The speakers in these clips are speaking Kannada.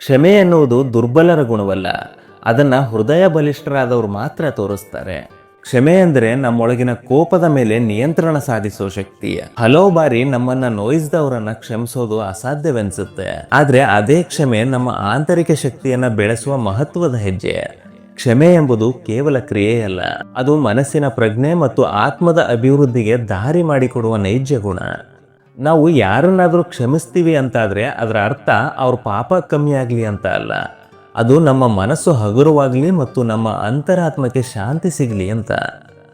ಕ್ಷಮೆ ಎನ್ನುವುದು ದುರ್ಬಲರ ಗುಣವಲ್ಲ, ಅದನ್ನ ಹೃದಯ ಬಲಿಷ್ಠರಾದವರು ಮಾತ್ರ ತೋರಿಸ್ತಾರೆ. ಕ್ಷಮೆ ಅಂದರೆ ನಮ್ಮೊಳಗಿನ ಕೋಪದ ಮೇಲೆ ನಿಯಂತ್ರಣ ಸಾಧಿಸೋ ಶಕ್ತಿ. ಹಲವು ಬಾರಿ ನಮ್ಮನ್ನ ನೋಯಿಸಿದವರನ್ನ ಕ್ಷಮಿಸೋದು ಅಸಾಧ್ಯವೆನಿಸುತ್ತೆ. ಆದ್ರೆ ಅದೇ ಕ್ಷಮೆ ನಮ್ಮ ಆಂತರಿಕ ಶಕ್ತಿಯನ್ನ ಬೆಳೆಸುವ ಮಹತ್ವದ ಹೆಜ್ಜೆ. ಕ್ಷಮೆ ಎಂಬುದು ಕೇವಲ ಕ್ರಿಯೆಯಲ್ಲ ಅದು ಮನಸ್ಸಿನ ಪ್ರಜ್ಞೆ ಮತ್ತು ಆತ್ಮದ ಅಭಿವೃದ್ಧಿಗೆ ದಾರಿ ಮಾಡಿಕೊಡುವ ನೈಜ ಗುಣ. ನಾವು ಯಾರನ್ನಾದರೂ ಕ್ಷಮಿಸ್ತೀವಿ ಅಂತಾದರೆ ಅದರ ಅರ್ಥ ಅವ್ರ ಪಾಪ ಕಮ್ಮಿ ಆಗಲಿ ಅಂತ ಅಲ್ಲ. ಅದು ನಮ್ಮ ಮನಸ್ಸು ಹಗುರವಾಗಲಿ ಮತ್ತು ನಮ್ಮ ಅಂತರಾತ್ಮಕ್ಕೆ ಶಾಂತಿ ಸಿಗಲಿ ಅಂತ.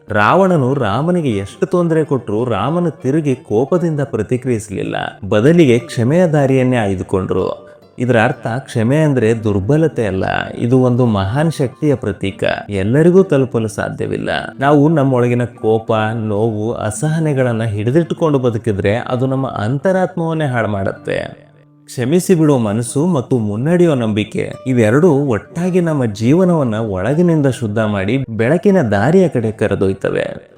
ರಾವಣನು ರಾಮನಿಗೆ ಎಷ್ಟು ತೊಂದರೆ ಕೊಟ್ಟರು ರಾಮನು ತಿರುಗಿ ಕೋಪದಿಂದ ಪ್ರತಿಕ್ರಿಯಿಸಲಿಲ್ಲ. ಬದಲಿಗೆ ಕ್ಷಮೆಯ ದಾರಿಯನ್ನೇ ಆಯ್ದುಕೊಂಡ್ರು. ಇದರ ಅರ್ಥ ಕ್ಷಮೆ ಅಂದ್ರೆ ದುರ್ಬಲತೆ ಅಲ್ಲ. ಇದು ಒಂದು ಮಹಾನ್ ಶಕ್ತಿಯ ಪ್ರತೀಕ. ಎಲ್ಲರಿಗೂ ತಲುಪಲು ಸಾಧ್ಯವಿಲ್ಲ. ನಾವು ನಮ್ಮೊಳಗಿನ ಕೋಪ, ನೋವು, ಅಸಹನೆಗಳನ್ನ ಹಿಡಿದಿಟ್ಟುಕೊಂಡು ಬದುಕಿದ್ರೆ ಅದು ನಮ್ಮ ಅಂತರಾತ್ಮವನ್ನೇ ಹಾಳು ಮಾಡುತ್ತೆ ಕ್ಷಮಿಸಿ ಬಿಡುವ ಮನಸ್ಸು ಮತ್ತು ಮುನ್ನಡೆಯೋ ನಂಬಿಕೆ, ಇವೆರಡೂ ಒಟ್ಟಾಗಿ ನಮ್ಮ ಜೀವನವನ್ನ ಒಳಗಿನಿಂದ ಶುದ್ಧ ಮಾಡಿ ಬೆಳಕಿನ ದಾರಿಯ ಕಡೆ ಕರೆದೊಯ್ತವೆ.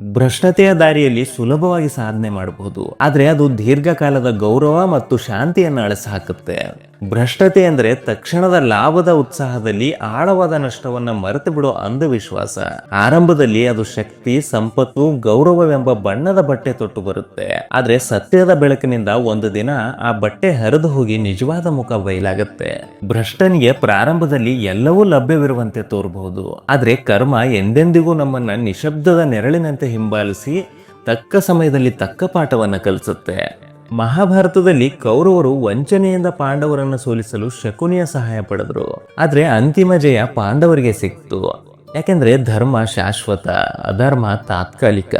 ಭ್ರಷ್ಟತೆಯ ದಾರಿಯಲ್ಲಿ ಸುಲಭವಾಗಿ ಸಾಧನೆ ಮಾಡಬಹುದು. ಆದರೆ ಅದು ದೀರ್ಘಕಾಲದ ಗೌರವ ಮತ್ತು ಶಾಂತಿಯನ್ನು ಅಳಸ ಹಾಕುತ್ತೆ ಭ್ರಷ್ಟತೆ ಅಂದ್ರೆ ತಕ್ಷಣದ ಲಾಭದ ಉತ್ಸಾಹದಲ್ಲಿ ಆಳವಾದ ನಷ್ಟವನ್ನ ಮರೆತು ಬಿಡೋ ಅಂಧವಿಶ್ವಾಸ. ಆರಂಭದಲ್ಲಿ ಅದು ಶಕ್ತಿ, ಸಂಪತ್ತು, ಗೌರವವೆಂಬ ಬಣ್ಣದ ಬಟ್ಟೆ ತೊಟ್ಟು ಬರುತ್ತೆ. ಆದ್ರೆ ಸತ್ಯದ ಬೆಳಕಿನಿಂದ ಒಂದು ದಿನ ಆ ಬಟ್ಟೆ ಹರಿದು ಹೋಗಿ ನಿಜವಾದ ಮುಖ ಬಯಲಾಗುತ್ತೆ. ಭ್ರಷ್ಟನಿಗೆ ಪ್ರಾರಂಭದಲ್ಲಿ ಎಲ್ಲವೂ ಲಭ್ಯವಿರುವಂತೆ ತೋರಬಹುದು. ಆದ್ರೆ ಕರ್ಮ ಎಂದೆಂದಿಗೂ ನಮ್ಮನ್ನ ನಿಶಬ್ದದ ನೆರಳಿನಂತೆ ಹಿಂಬಾಲಿಸಿ ತಕ್ಕ ಸಮಯದಲ್ಲಿ ತಕ್ಕ ಪಾಠವನ್ನು ಕಲಿಸುತ್ತೆ. ಮಹಾಭಾರತದಲ್ಲಿ ಕೌರವರು ವಂಚನೆಯಿಂದ ಪಾಂಡವರನ್ನು ಸೋಲಿಸಲು ಶಕುನಿಯ ಸಹಾಯ ಪಡೆದ್ರು. ಆದರೆ ಅಂತಿಮ ಜಯ ಪಾಂಡವರಿಗೆ ಸಿಕ್ತು. ಯಾಕೆಂದ್ರೆ ಧರ್ಮ ಶಾಶ್ವತ, ಅಧರ್ಮ ತಾತ್ಕಾಲಿಕ.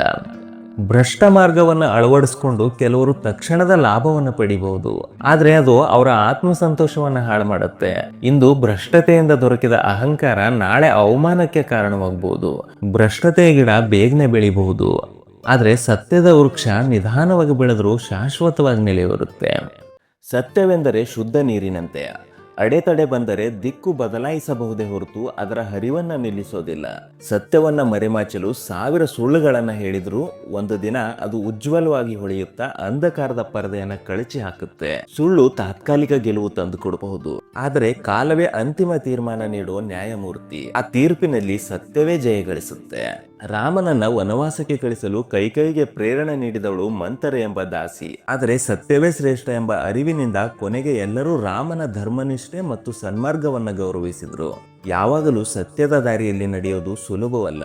ಭ್ರಷ್ಟ ಮಾರ್ಗವನ್ನು ಅಳವಡಿಸ್ಕೊಂಡು ಕೆಲವರು ತಕ್ಷಣದ ಲಾಭವನ್ನು ಪಡಿಬಹುದು. ಆದರೆ ಅದು ಅವರ ಆತ್ಮಸಂತೋಷವನ್ನ ಹಾಳು ಮಾಡುತ್ತೆ. ಇಂದು ಭ್ರಷ್ಟತೆಯಿಂದ ದೊರಕಿದ ಅಹಂಕಾರ ನಾಳೆ ಅವಮಾನಕ್ಕೆ ಕಾರಣವಾಗಬಹುದು. ಭ್ರಷ್ಟತೆಯ ಗಿಡ ಬೇಗನೆ ಬೆಳಿಬಹುದು. ಆದರೆ ಸತ್ಯದ ವೃಕ್ಷ ನಿಧಾನವಾಗಿ ಬೆಳೆದರೂ ಶಾಶ್ವತವಾಗಿ ನೆಲೆಯೂರುತ್ತೆ ಸತ್ಯವೆಂದರೆ ಶುದ್ಧ ನೀರಿನಂತೆ. ಅಡೆತಡೆ ಬಂದರೆ ದಿಕ್ಕು ಬದಲಾಯಿಸಬಹುದೇ ಹೊರತು ಅದರ ಹರಿವನ್ನ ನಿಲ್ಲಿಸೋದಿಲ್ಲ. ಸತ್ಯವನ್ನ ಮರೆಮಾಚಲು ಸಾವಿರ ಸುಳ್ಳುಗಳನ್ನ ಹೇಳಿದ್ರು, ಒಂದು ದಿನ ಅದು ಉಜ್ವಲವಾಗಿ ಹೊಳೆಯುತ್ತಾ ಅಂಧಕಾರದ ಪರದೆಯನ್ನ ಕಳಚಿ ಹಾಕುತ್ತೆ. ಸುಳ್ಳು ತಾತ್ಕಾಲಿಕ ಗೆಲುವು ತಂದು ಕೊಡಬಹುದು. ಆದರೆ ಕಾಲವೇ ಅಂತಿಮ ತೀರ್ಮಾನ ನೀಡುವ ನ್ಯಾಯಮೂರ್ತಿ, ಆ ತೀರ್ಪಿನಲ್ಲಿ ಸತ್ಯವೇ ಜಯ ಗಳಿಸುತ್ತೆ. ರಾಮನನ್ನ ವನವಾಸಕ್ಕೆ ಕಳಿಸಲು ಕೈಕೈಗೆ ಪ್ರೇರಣೆ ನೀಡಿದವಳು ಮಂತರ ಎಂಬ ದಾಸಿ. ಆದರೆ ಸತ್ಯವೇ ಶ್ರೇಷ್ಠ ಎಂಬ ಅರಿವಿನಿಂದ ಕೊನೆಗೆ ಎಲ್ಲರೂ ರಾಮನ ಧರ್ಮನಿಷ್ಠೆ ಮತ್ತು ಸನ್ಮಾರ್ಗವನ್ನ ಗೌರವಿಸಿದ್ರು. ಯಾವಾಗಲೂ ಸತ್ಯದ ದಾರಿಯಲ್ಲಿ ನಡೆಯೋದು ಸುಲಭವಲ್ಲ.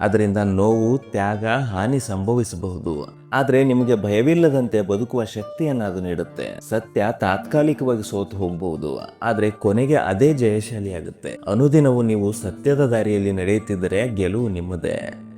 ಅದರಿಂದ ನೋವು, ತ್ಯಾಗ, ಹಾನಿ ಸಂಭವಿಸಬಹುದು. ಆದರೆ ನಿಮಗೆ ಭಯವಿಲ್ಲದಂತೆ ಬದುಕುವ ಶಕ್ತಿಯನ್ನು ಅದು ನೀಡುತ್ತೆ. ಸತ್ಯ ತಾತ್ಕಾಲಿಕವಾಗಿ ಸೋತು ಹೋಗಬಹುದು ಆದರೆ ಕೊನೆಗೆ ಅದೇ ಜಯಶಾಲಿಯಾಗುತ್ತೆ. ಅನುದಿನವೂ ನೀವು ಸತ್ಯದ ದಾರಿಯಲ್ಲಿ ನಡೆಯುತ್ತಿದ್ದರೆ ಗೆಲುವು ನಿಮ್ಮದೇ.